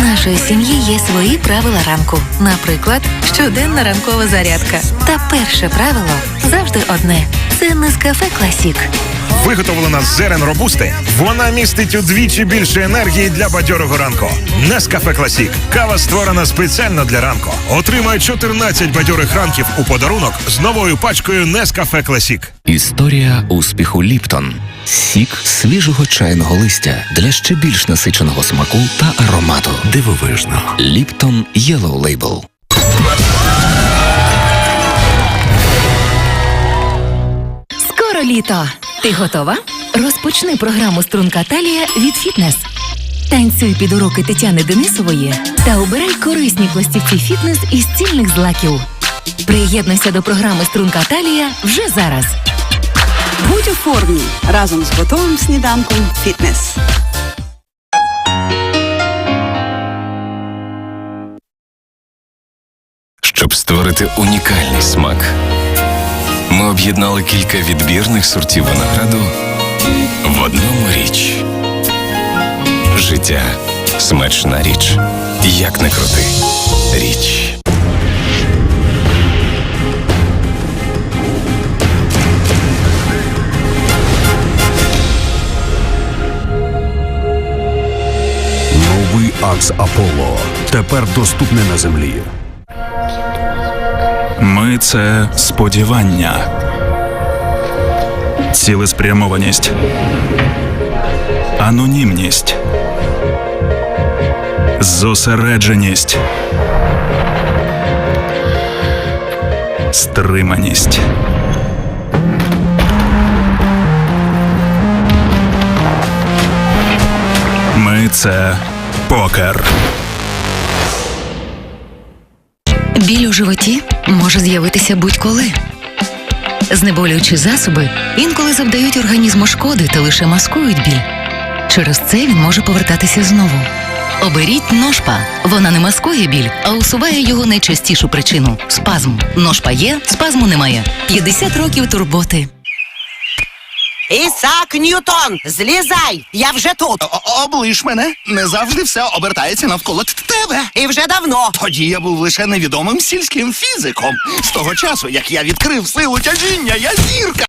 нашої сім'ї є свої правила ранку. Наприклад, щоденна ранкова зарядка. Та перше правило завжди одне: це Нескафе Класік. Виготовлена з зерен робусти. Вона містить удвічі більше енергії для бадьорого ранку. Нескафе Класік. Кава створена спеціально для ранку. Отримай 14 бадьорих ранків у подарунок з новою пачкою Нескафе Класік. Історія успіху Ліптон. Сік свіжого чайного листя для ще більш насиченого смаку та аромату. Дивовижно. Ліптон Yellow Label. Скоро літо. Ти готова? Розпочни програму Струнка Талія від фітнес. Танцюй під уроки Тетяни Денисової та обирай корисні пластівці фітнес із цільних злаків. Приєднуйся до програми Струнка Талія вже зараз. Будь у формі разом з готовим сніданком фітнес. Щоб створити унікальний смак, ми об'єднали кілька відбірних сортів винограду в одному річ. Життя смачна річ. Як не крути. Річ. Акс Аполло. Тепер доступний на землі. Ми це сподівання, цілеспрямованість, анонімність, зосередженість, стриманість. Ми це покер. Біль у животі може з'явитися будь-коли. Знеболюючі засоби інколи завдають організму шкоди та лише маскують біль. Через це він може повертатися знову. Оберіть ножпа. Вона не маскує біль, а усуває його найчастішу причину спазм. Ножпа є, спазму немає. 50 років турботи. Ісак Ньютон, злізай! Я вже тут. Облиш мене, не завжди все обертається навколо т- тебе. І вже давно. Тоді я був лише невідомим сільським фізиком. З того часу, як я відкрив силу тяжіння, я зірка.